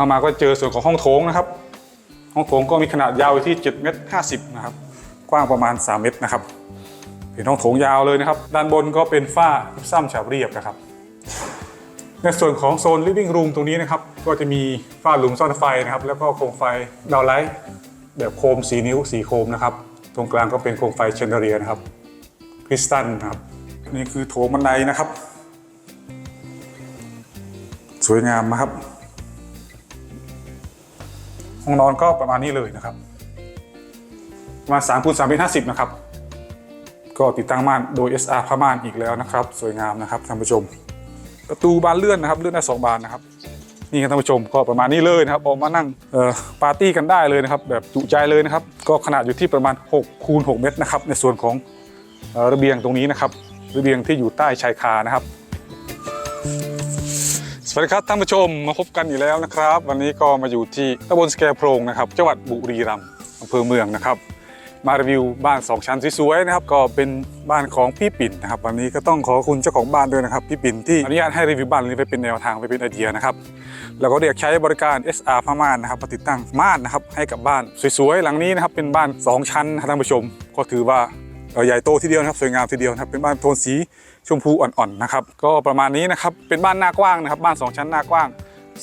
เข้ามาก็เจอส่วนของห้องโถงนะครับ ห้องโถงก็มีขนาดยาวอยู่ที่7เมตร50นะครับ กว้างประมาณ 3 เมตรนะครับ เป็นห้องโถงยาวเลยนะครับ ด้านบนก็เป็นฝ้าซ้ำฉาบเรียบนะครับ ในส่วนของโซน living room ตรงนี้นะครับ ก็จะมีฝ้าหลุมซ่อนไฟนะครับ แล้วก็โคมไฟดาวไลท์แบบโคมสีนิ้วสีโคมนะครับ ตรงกลางก็เป็นโคมไฟเชนเดเรียนะครับ คริสตัลนะครับ นี่คือโถงบันไดนะครับ สวยงามนะครับ ห้องนอนก็ประมาณนี้เลยนะครับประมาณ3คูณ3เมตร50นะครับ ก็ติดตั้งม่านโดย SR ผ้าม่านอีกแล้วนะครับ สวยงามนะครับท่านผู้ชม ประตูบานเลื่อนนะครับเลื่อนได้สองบานนะครับนี่ครับท่านผู้ชมก็ประมาณนี้เลยนะครับออกมานั่งปาร์ตี้กันได้เลยนะครับ แบบจุใจเลยนะครับ ก็ขนาดอยู่ที่ประมาณ6คูณ6เมตรนะครับ ในส่วนของระเบียงตรงนี้นะครับ ระเบียงที่อยู่ใต้ชายคานะครับ สวัสดีครับท่านผู้ชมมาพบกันอีกแล้วนะครับ วันนี้ก็มาอยู่ที่ตำบลสแกโพรงนะครับจังหวัดบุรีรัมย์อำเภอเมืองนะครับ มารีวิวบ้าน 2 ชั้นสวยๆนะครับก็เป็นบ้านของพี่ปิ่นนะครับวันนี้ก็ต้องขอคุณเจ้าของบ้านด้วยนะครับพี่ปิ่นที่อนุญาตให้รีวิวบ้านนี้ไปเป็นแนวทางไปเป็นไอเดียนะครับแล้วก็เรียกใช้บริการ SR ผ้าม่านนะครับมาติดตั้งม่านนะครับให้กับบ้านสวยๆหลังนี้นะครับเป็นบ้าน 2 ชั้นท่านผู้ชม ก็ถือว่าใหญ่โตทีเดียวนะครับสวยงามทีเดียวนะครับเป็นบ้านโทนสี ชมพูอ่อนๆนะครับ ก็ประมาณนี้นะครับเป็นบ้านหน้ากว้างนะครับ บ้าน 2 ชั้นหน้ากว้าง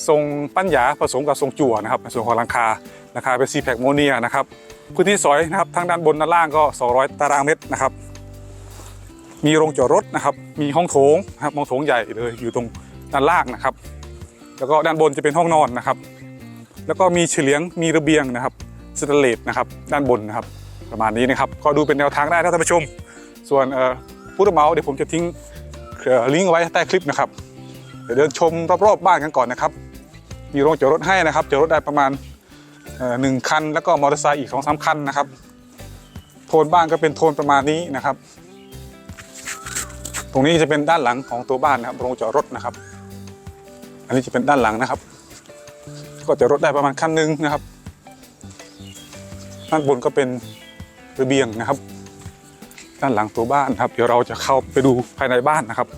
ทรงปัญญาผสมกับทรงจั่วนะครับในส่วนของหลังคาราคาเป็นซีแพคโมเนียนะครับพื้นที่สอยนะครับทั้งด้านบนด้านล่างก็ 200 ตารางเมตรนะครับ มีโรงจอดรถนะครับ มีห้องโถงนะครับห้องโถงใหญ่เลยอยู่ตรงด้านล่างนะครับ แล้วก็ด้านบนจะเป็นห้องนอนนะครับ แล้วก็มีเฉลียงมีระเบียงนะครับสแตนเลสนะครับด้านบนนะครับ ประมาณนี้นะครับ ก็ดูเป็นแนวทางได้นะท่านผู้ชม ส่วนเอ่อ ผู้รับเหมาเดี๋ยวผมจะทิ้งลิงก์ไว้ใต้คลิปนะครับเดี๋ยวเดินชมรอบๆบ้านกันก่อนนะครับ มีโรงจอดรถให้นะครับจอดรถได้ประมาณหนึ่งคัน แล้วก็มอเตอร์ไซค์อีกสองสามคันนะครับ โทนบ้านก็เป็นโทนประมาณนี้นะครับ ตรงนี้จะเป็นด้านหลังของตัวบ้านนะครับโรงจอดรถนะครับ อันนี้จะเป็นด้านหลังนะครับ ก็จะรถได้ประมาณคันหนึงนะครับด้านบนก็เป็นระเบียงนะครับ ด้านหลังตัวบ้านครับ เดี๋ยวเราจะเข้าไปดูภายในบ้านนะครับ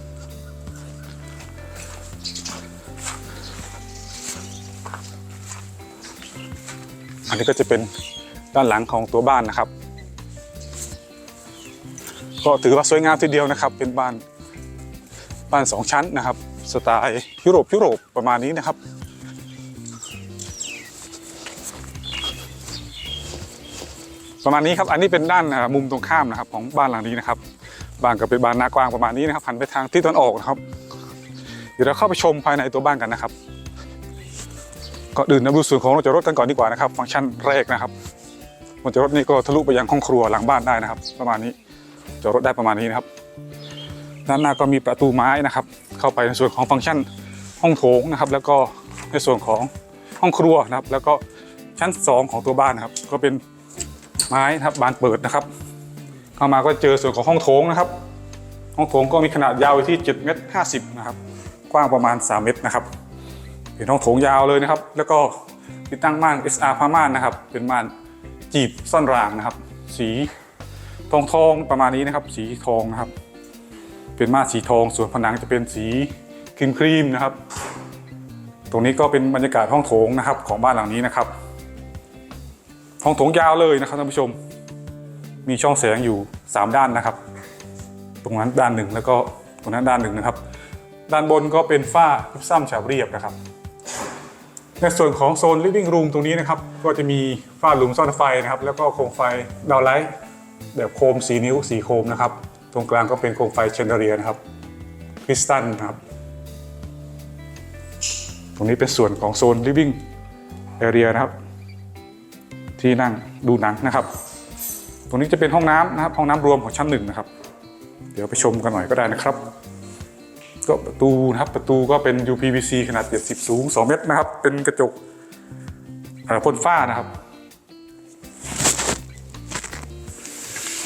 อันนี้ก็จะเป็นด้านหลังของตัวบ้านนะครับ ก็ถือว่าสวยงามทีเดียวนะครับ เป็นบ้านบ้านสองชั้นนะครับ สไตล์ยุโรปยุโรปประมาณนี้นะครับ ประมาณนี้ครับอันนี้เป็นด้านมุมตรงข้ามนะครับของบ้านหลังนี้นะครับบ้านก็เป็นบ้านนากว้างประมาณนี้นะครับหันไปทางทิศตะวันออกนะครับ เดี๋ยวเราเข้าไปชมภายในตัวบ้านกันนะครับก่อนอื่นนะดูส่วนของรถจอดรถกันก่อนดีกว่านะครับ ฟังก์ชันแรกนะครับรถจอดรถนี่ก็ทะลุไปยังห้องครัวหลังบ้านได้นะครับ ประมาณนี้จอดรถได้ประมาณนี้นะครับ ด้านหน้าก็มีประตูไม้นะครับ เข้าไปในส่วนของฟังก์ชันห้องโถงนะครับ แล้วก็ในส่วนของห้องครัวนะครับ แล้วก็ชั้น 2 ของตัวบ้านนะครับ ก็เป็น ไม้นะครับบานเปิดนะครับ เข้ามาก็เจอส่วนของห้องโถงนะครับ ห้องโถงก็มีขนาดยาวที่7เมตร50นะครับ กว้างประมาณ 3 เมตรนะครับ เป็นห้องโถงยาวเลยนะครับ แล้วก็ติดตั้งม่าน SR ผ้าม่านนะครับ เป็นม่านจีบซ่อนรางนะครับ สีทองทองประมาณนี้นะครับ สีทองนะครับ เป็นม่านสีทอง ส่วนผนังจะเป็นสีครีมครีมนะครับ ตรงนี้ก็เป็นบรรยากาศห้องโถงนะครับของบ้านหลังนี้นะครับ ห้องโถงยาวเลยนะครับท่านผู้ชม มีช่องแสงอยู่ 3 ด้านนะครับ ตรงนั้นด้านหนึ่งแล้วก็ตรงนั้นด้านหนึ่งนะครับ ด้านบนก็เป็นฝ้ายิบซ้ำฉาบเรียบนะครับ ในส่วนของโซน living room ตรงนี้นะครับ ก็จะมีฝ้าหลุมซ่อนไฟนะครับ แล้วก็โคมไฟดาวไลท์แบบโคมสีนิ้วสีโคมนะครับ ตรงกลางก็เป็นโคมไฟเชนเดเรียนะครับคริสตัลนะครับ ตรงนี้เป็นส่วนของโซน living area นะครับ ที่นั่งดูหนังนะครับ ตรงนี้จะเป็นห้องน้ำนะครับ ห้องน้ำรวมของชั้นหนึ่งนะครับ เดี๋ยวไปชมกันหน่อยก็ได้นะครับ ก็ประตูนะครับประตูก็เป็น UPVC ขนาด 70 สูง 2 เมตรนะครับ เป็นกระจกพ่นฝ้านะครับ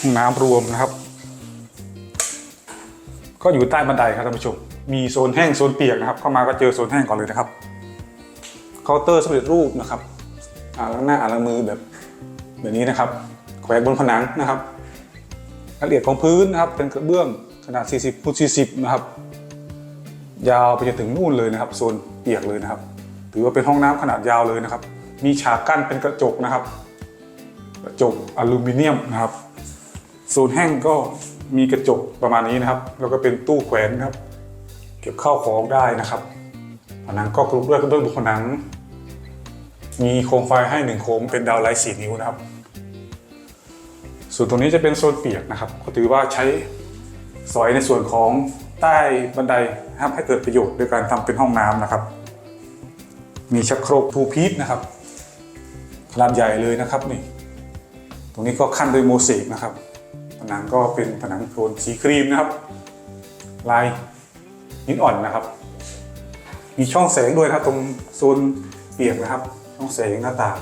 ห้องน้ำรวมนะครับ ก็อยู่ใต้บันไดครับท่านผู้ชม มีโซนแห้งโซนเปียกนะครับ เข้ามาก็เจอโซนแห้งก่อนเลยนะครับเคาน์เตอร์สำเร็จรูปนะครับ อ่างล้างหน้าอ่างล้างมือแบบแบบนี้นะครับแขวนบนผนังนะครับรายละเอียดของพื้นนะครับเป็นกระเบื้องขนาด 40คูณ40 นะครับ ยาวไปจนถึงนู่นเลยนะครับโซนเปียกเลยนะครับ ถือว่าเป็นห้องน้ำขนาดยาวเลยนะครับ มีฉากกั้นเป็นกระจกนะครับ กระจกอลูมิเนียมนะครับโซนแห้งก็มีกระจกประมาณนี้นะครับ แล้วก็เป็นตู้แขวนนะครับ เก็บข้าวของได้นะครับผนังก็กรุบด้วยกระเบื้องผนัง มีโคมไฟให้หนึ่งโคมเป็นดาวไลท์สีนิ้วนะครับ ส่วนตรงนี้จะเป็นโซนเปียกนะครับ ก็ถือว่าใช้สอยในส่วนของใต้บันไดนะครับให้เกิดประโยชน์โดยการทำเป็นห้องน้ำนะครับ มีชักโครกทูพีทนะครับขนาดใหญ่เลยนะครับนี่ ตรงนี้ก็ขั้นด้วยโมเสกนะครับ ผนังก็เป็นผนังโทนสีครีมนะครับ ลายหินอ่อนนะครับ มีช่องแสงด้วยนะครับตรงโซนเปียกนะครับ ช่องแสงหน้าต่าง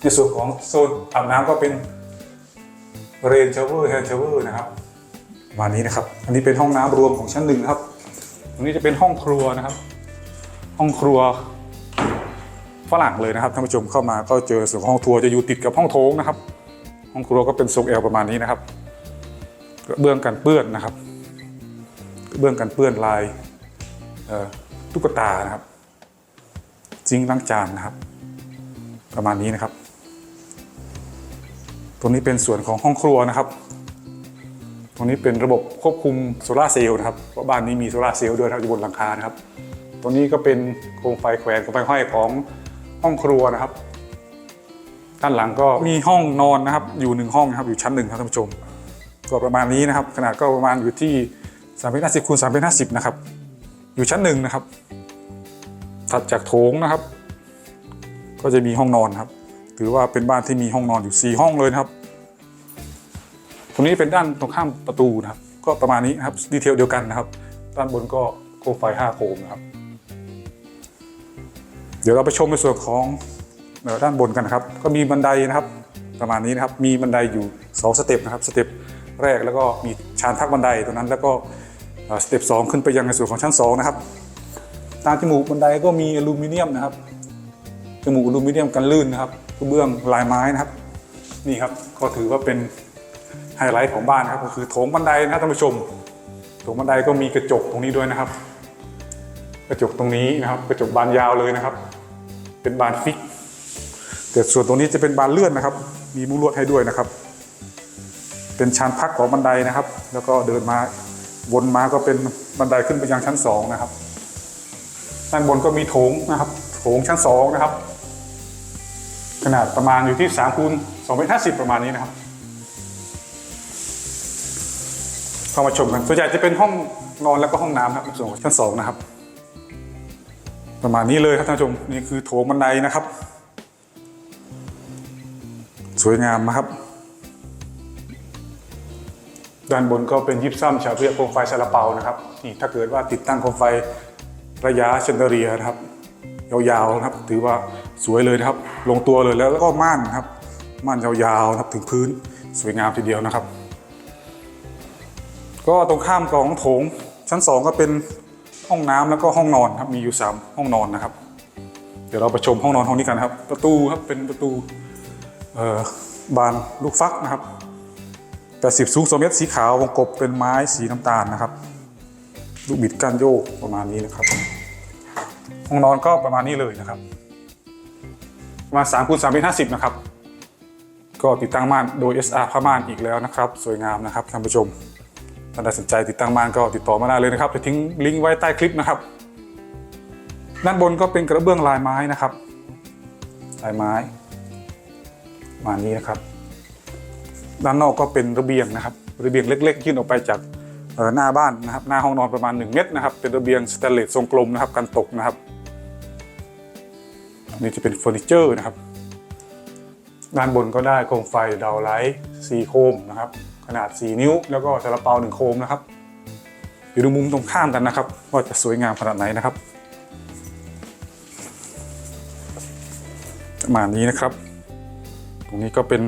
ในส่วนของโซนอาบน้ำก็เป็นเรนชเวอร์แฮนด์ชเวอร์นะครับมานี้นะครับ อันนี้เป็นห้องน้ำรวมของชั้นหนึ่งครับ ตรงนี้จะเป็นห้องครัวนะครับ ห้องครัวฝรั่งเลยนะครับท่านผู้ชมเข้ามาก็เจอส่วนของห้องครัวจะอยู่ติดกับห้องโถงนะครับ ห้องครัวก็เป็นทรงแอลประมาณนี้นะครับเบื้องกันเปื้อนนะครับ เบื้องกันเปื้อนลายตุ๊กตานะครับ จิ้งล้างจานนะครับ ประมาณนี้นะครับ ตรงนี้เป็นส่วนของห้องครัวนะครับ ตรงนี้เป็นระบบควบคุมโซลาเซลล์นะครับเพราะบ้านนี้มีโซลาเซลล์ด้วยนะครับอยู่บนหลังคานะครับ ตรงนี้ก็เป็นโคมไฟแขวนโคมไฟห้อยของห้องครัวนะครับ ด้านหลังก็มีห้องนอนนะครับ อยู่หนึ่งห้องนะครับอยู่ชั้นหนึ่งครับท่านผู้ชม ก็ประมาณนี้นะครับ ขนาดก็ประมาณอยู่ที่3ามเป็นห้าสิบคูณสามเป็นห้าสิบนะครับ อยู่ชั้นหนึ่งนะครับ ถัดจากโถงนะครับ ก็จะมีห้องนอนครับ ถือว่าเป็นบ้านที่มีห้องนอนอยู่ 4 ห้องเลยนะครับตรงนี้เป็นด้านตรงข้ามประตูนะครับ ก็ประมาณนี้ครับดีเทลเดียวกันนะครับ ด้านบนก็โคมไฟ5โคมนะครับ เดี๋ยวเราไปชมในส่วนของด้านบนกันนะครับ ก็มีบันไดนะครับ ประมาณนี้นะครับ มีบันไดอยู่ 2 สเต็ปนะครับ สเต็ปแรกแล้วก็มีชานพักบันไดตรงนั้นแล้วก็สเต็ป2ขึ้นไปยังในส่วนของชั้น2นะครับ ตามจมูกบันไดก็มีอลูมิเนียมนะครับ จมูกอลูมิเนียมกันลื่นนะครับกระเบื้องลายไม้นะครับ นี่ครับก็ถือว่าเป็นไฮไลท์ของบ้านนะครับ ก็คือโถงบันไดนะท่านผู้ชมโถงบันไดก็มีกระจกตรงนี้ด้วยนะครับ กระจกตรงนี้นะครับ กระจกบานยาวเลยนะครับ เป็นบานฟิกแต่ส่วนตรงนี้จะเป็นบานเลื่อนนะครับ มีมุ้งลวดให้ด้วยนะครับ เป็นชานพักของบันไดนะครับ แล้วก็เดินมาวนมาก็เป็นบันไดขึ้นไปยังชั้นสองนะครับ ด้านบนก็มีโถงนะครับโถงชั้นสองนะครับ ขนาดประมาณอยู่ที่3คูณ2เมตร50 ประมาณนี้นะครับเข้ามาชมกันส่วนใหญ่จะเป็นห้องนอนแล้วก็ห้องน้ำครับส่วนของชั้นสองนะครับ ประมาณนี้เลยครับท่านผู้ชมนี่คือโถงบันไดนะครับ สวยงามนะครับ ด้านบนก็เป็นยิปซัมฉาบเรียบโคมไฟซาลาเปานะครับนี่ถ้าเกิดว่าติดตั้งโคมไฟ ระยะเชนเดเรียนะครับยาวๆนะครับ ถือว่าสวยเลยนะครับ ลงตัวเลยแล้วแล้วก็ม่านนะครับ ม่านยาวๆนะครับถึงพื้นสวยงามทีเดียวนะครับ ก็ตรงข้ามของโถงชั้น 2 ก็เป็นห้องน้ำแล้วก็ห้องนอนครับมีอยู่ 3 ห้องนอนนะครับ เดี๋ยวเราไปชมห้องนอนห้องนี้กันครับ ประตูครับเป็นประตูบานลูกฟักนะครับ 80 สูง2เมตรสีขาววงกบเป็นไม้สีน้ำตาลนะครับ ลูกบิดก้านโยกประมาณนี้นะครับ ห้องนอนก็ประมาณนี้เลยนะครับประมาณ3คูณ3เมตร50 นะครับ ก็ติดตั้งม่านโดย SR ผ้าม่านอีกแล้วนะครับ สวยงามนะครับท่านผู้ชมท่านใดสนใจติดตั้งม่านก็ติดต่อมาได้เลยนะครับจะทิ้งลิงก์ไว้ใต้คลิปนะครับ ด้านบนก็เป็นกระเบื้องลายไม้นะครับ ลายไม้ประมาณนี้นะครับ ด้านนอกก็เป็นระเบียงนะครับ ระเบียงเล็ก ๆ ยื่นออกไปจาก หน้าบ้านนะครับหน้าห้องนอนประมาณ 1 เมตรนะครับเป็นระเบียงสแตนเลสทรงกลมนะครับกันตกนะครับนี่จะเป็นเฟอร์นิเจอร์นะครับด้านบนก็ได้โคมไฟดาวไลท์4โคมนะครับขนาด 4 นิ้ว แล้วก็ซาลาเปา1โคมนะครับอยู่ดูมุมตรงข้ามกันนะครับว่าจะสวยงามขนาดไหนนะครับประมาณนี้นะครับ ตรงนี้ก็เป็น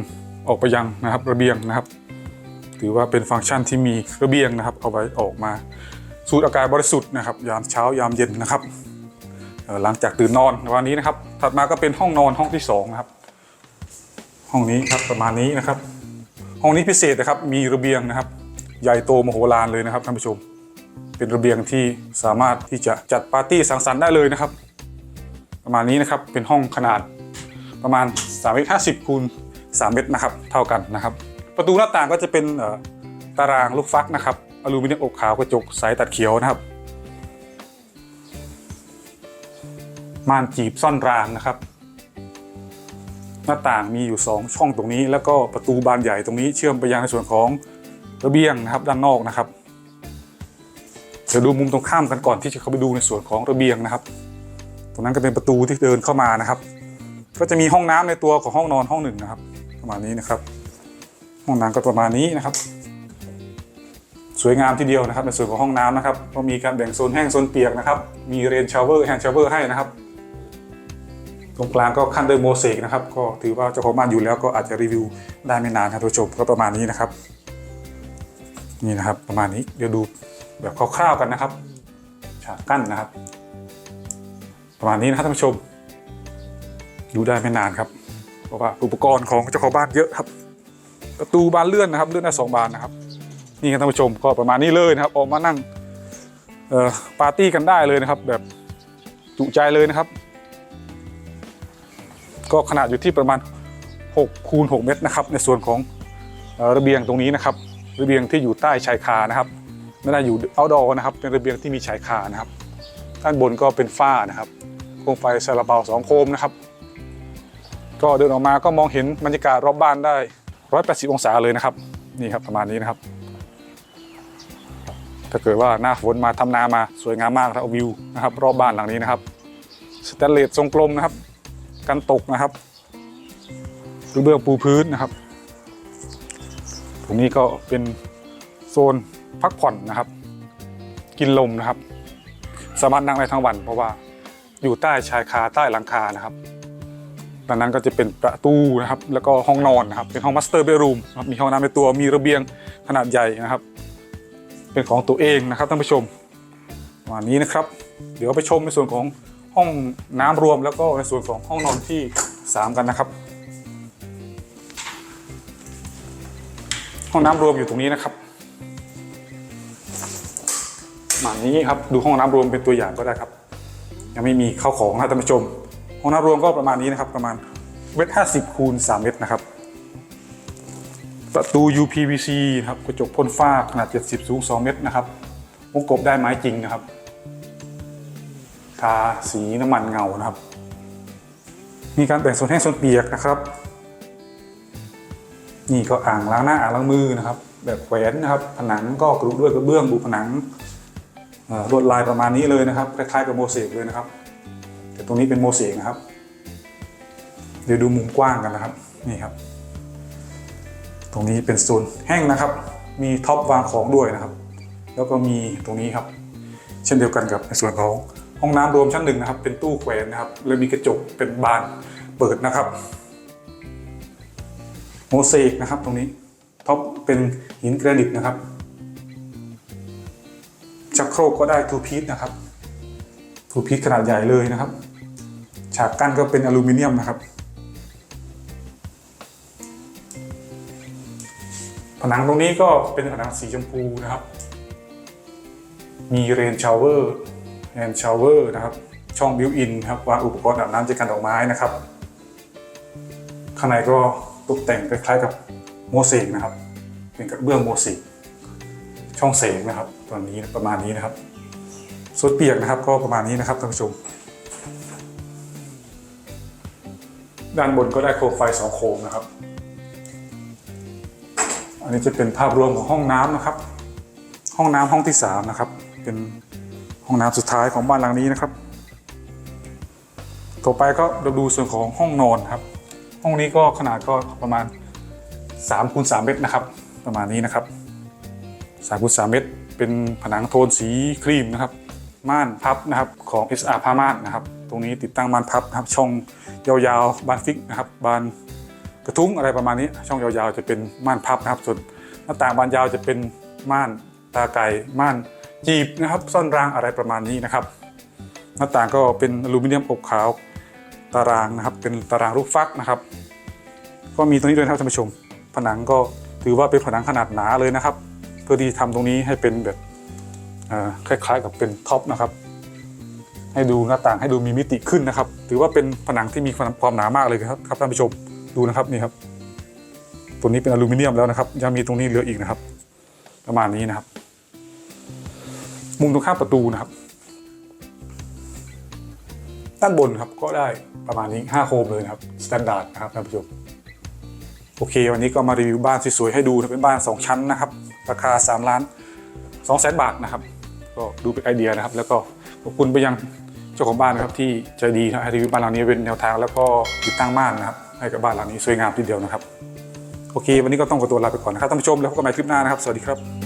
ออกไปยังนะครับระเบียงนะครับ ถือว่าเป็นฟังก์ชันที่มีระเบียงนะครับ เอาไว้ออกมา สูดอากาศบริสุทธิ์นะครับ ยามเช้ายามเย็นนะครับหลังจากตื่นนอนวันนี้นะครับ ถัดมาก็เป็นห้องนอนห้องที่สองนะครับ ห้องนี้ครับประมาณนี้นะครับ ห้องนี้พิเศษนะครับ มีระเบียงนะครับ ใหญ่โตมโหฬารเลยนะครับท่านผู้ชม เป็นระเบียงที่สามารถที่จะจัดปาร์ตี้สังสรรค์ได้เลยนะครับ ประมาณนี้นะครับ เป็นห้องขนาดประมาณ3เมตร50คูณ3เมตรนะครับ เท่ากันนะครับ ประตูหน้าต่างก็จะเป็นตารางลูกฟักนะครับอลูมิเนียมอบขาวกระจกใสตัดเขียวนะครับม่านจีบซ่อนรางนะครับ หน้าต่างมีอยู่ 2 ช่องตรงนี้ แล้วก็ประตูบานใหญ่ตรงนี้เชื่อมไปยังในส่วนของระเบียงนะครับด้านนอกนะครับเดี๋ยวดูมุมตรงข้ามกันก่อนที่จะเข้าไปดูในส่วนของระเบียงนะครับ ตรงนั้นก็เป็นประตูที่เดินเข้ามานะครับ ก็จะมีห้องน้ำในตัวของห้องนอนห้องหนึ่งนะครับ ประมาณนี้นะครับ ห้องน้ำก็ประมาณนี้นะครับ สวยงามทีเดียวนะครับ ในส่วนของห้องน้ำนะครับ ก็มีการแบ่งโซนแห้งโซนเปียกนะครับ มีเรนชาวเวอร์แฮนด์ชาวเวอร์ให้นะครับ ตรงกลางก็ขั้นด้วยโมเสกนะครับ ก็ถือว่าเจ้าของบ้านอยู่แล้วก็อาจจะรีวิวได้ไม่นานครับท่านผู้ชมก็ประมาณนี้นะครับ นี่นะครับประมาณนี้เดี๋ยวดูแบบคร่าวๆกันนะครับฉากกั้นนะครับ ประมาณนี้นะครับท่านผู้ชม ดูได้ไม่นานครับ เพราะว่าอุปกรณ์ของเจ้าของบ้านเยอะครับ ประตูบานเลื่อนนะครับเลื่อนได้สองบานนะครับ นี่ครับท่านผู้ชมก็ประมาณนี้เลยนะครับ ออกมานั่งปาร์ตี้กันได้เลยนะครับ แบบจุใจเลยนะครับ ก็ขนาดอยู่ที่ประมาณ6คูณ6เมตรนะครับ ในส่วนของระเบียงตรงนี้นะครับ ระเบียงที่อยู่ใต้ชายคานะครับไม่ได้อยู่เอาดอนะครับ เป็นระเบียงที่มีชายคานะครับ ด้านบนก็เป็นฝ้านะครับโคมไฟซาลาเปาสองโคมนะครับ ก็เดินออกมาก็มองเห็นบรรยากาศรอบบ้านได้ 180 องศาเลยนะครับ นี่ครับประมาณนี้นะครับ ถ้าเกิดว่าหน้าฝนมาทำนามาสวยงามมากครับวิวนะครับ รอบบ้านหลังนี้นะครับสแตนเลสทรงกลมนะครับ กันตกนะครับกระเบื้องปูพื้นนะครับ ตรงนี้ก็เป็นโซนพักผ่อนนะครับ กินลมนะครับ สามารถนั่งได้ทั้งวันเพราะว่าอยู่ใต้ชายคาใต้หลังคานะครับ ดังนั้นก็จะเป็นประตูนะครับ แล้วก็ห้องนอนนะครับ เป็นห้องมาสเตอร์เบรูมครับมีห้องน้ำในตัว มีระเบียงขนาดใหญ่นะครับ เป็นของตัวเองนะครับท่านผู้ชมประมาณนี้นะครับ เดี๋ยวไปชมในส่วนของห้องน้ำรวมแล้วก็ในส่วนของห้องนอนที่ 3 กันนะครับ ห้องน้ำรวมอยู่ตรงนี้นะครับมานี้ครับดูห้องน้ำรวมเป็นตัวอย่างก็ได้ครับ ยังไม่มีเข้าของนะท่านผู้ชม ห้องน้ำรวมก็ประมาณนี้นะครับประมาณเมตรห้าสิบคูณสามเมตรนะครับ ประตู UPVC นะครับกระจกพ่นฝ้าขนาด 70 สูง 2 เมตรนะครับวงกบได้ไม้จริงนะครับ ทาสีน้ำมันเงานะครับ มีการแบ่งโซนแห้งโซนเปียกนะครับ นี่ก็อ่างล้างหน้าอ่างล้างมือนะครับ แบบแขวนนะครับ ผนังก็กรุด้วยกระเบื้องบุผนังเอ่อลวดลายประมาณนี้เลยนะครับคล้ายๆกับโมเสกเลยนะครับ แต่ตรงนี้เป็นโมเสกนะครับ เดี๋ยวดูมุมกว้างกันนะครับนี่ครับ ตรงนี้เป็นโซนแห้งนะครับ มีท็อปวางของด้วยนะครับ แล้วก็มีตรงนี้ครับ เช่นเดียวกันกับในส่วนของห้องน้ำรวมชั้นหนึ่งนะครับ เป็นตู้แขวนนะครับ แล้วมีกระจกเป็นบานเปิดนะครับ โมเสกนะครับตรงนี้ท็อปเป็นหินแกรนิตนะครับชักโครกก็ได้ทูพีซนะครับทูพีซขนาดใหญ่เลยนะครับากกั้นก็เป็นอลูมิเนียมนะครับ ผนังตรงนี้ก็เป็นผนังสีชมพูนะครับ มีเรนชาวเวอร์แอนชาวเวอร์นะครับ ช่องบิวอินครับวางอุปกรณ์อาบน้ำจากกันดอกไม้นะครับ ข้างในก็ตกแต่งคล้ายๆกับโมเสกนะครับ เป็นกระเบื้องโมเสกช่องเสกนะครับตัวนี้ประมาณนี้นะครับส่วนเปียกนะครับก็ประมาณนี้นะครับท่านผู้ชม ด้านบนก็ได้โคมไฟสองโคมนะครับ อันนี้จะเป็นภาพรวมของห้องน้ำนะครับ ห้องน้ำห้องที่3นะครับ เป็นห้องน้ำสุดท้ายของบ้านหลังนี้นะครับ ต่อไปก็เราดูส่วนของห้องนอนครับ ห้องนี้ก็ขนาดก็ประมาณ3คูณ3เมตรนะครับ ประมาณนี้นะครับ3คูณ3เมตร เป็นผนังโทนสีครีมนะครับ ม่านพับนะครับของ SR ผ้าม่านนะครับ ตรงนี้ติดตั้งม่านพับนะครับ ช่องยาวๆ บานฟิกนะครับ บานกระทุ้งอะไรประมาณนี้ ช่องยาวๆจะเป็นม่านพับนะครับ ส่วนหน้าต่างบานยาวจะเป็นม่านตาไก่ม่านจีบนะครับซ่อนรางอะไรประมาณนี้นะครับ หน้าต่างก็เป็นอลูมิเนียมอบขาวตารางนะครับ เป็นตารางรูปฟักนะครับ ก็มีตรงนี้ด้วยนะครับท่านผู้ชม ผนังก็ถือว่าเป็นผนังขนาดหนาเลยนะครับ เพื่อที่ทำตรงนี้ให้เป็นแบบ คล้ายๆกับเป็นท็อปนะครับ ให้ดูหน้าต่างให้ดูมีมิติขึ้นนะครับ ถือว่าเป็นผนังที่มีความหนามากเลยครับครับท่านผู้ชมดูนะครับนี่ครับ ตัวนี้เป็นอลูมิเนียมแล้วนะครับ ยังมีตรงนี้เหลืออีกนะครับ ประมาณนี้นะครับ มุมตรงข้ามประตูนะครับ ด้านบนครับก็ได้ประมาณนี้5โคมเลยนะครับสแตนดาร์ดนะครับท่านผู้ชมโอเค วันนี้ก็มารีวิวบ้านสวยๆให้ดูเป็นบ้าน 2 ชั้นนะครับ ราคา 3 ล้าน2แสนบาทนะครับ ก็ดูเป็นไอเดียนะครับ แล้วก็ขอบคุณไปยังเจ้าของบ้านนะครับที่ใจดีนะให้รีวิวบ้านหลังนี้เป็นแนวทาง แล้วก็ติดตั้งม่านนะครับให้กับบ้านหลังนี้สวยงามทีเดียวนะครับ โอเค วันนี้ก็ต้องขอตัวลาไปก่อนนะครับท่านผู้ชมแล้วพบกันใหม่คลิปหน้านะครับ สวัสดีครับ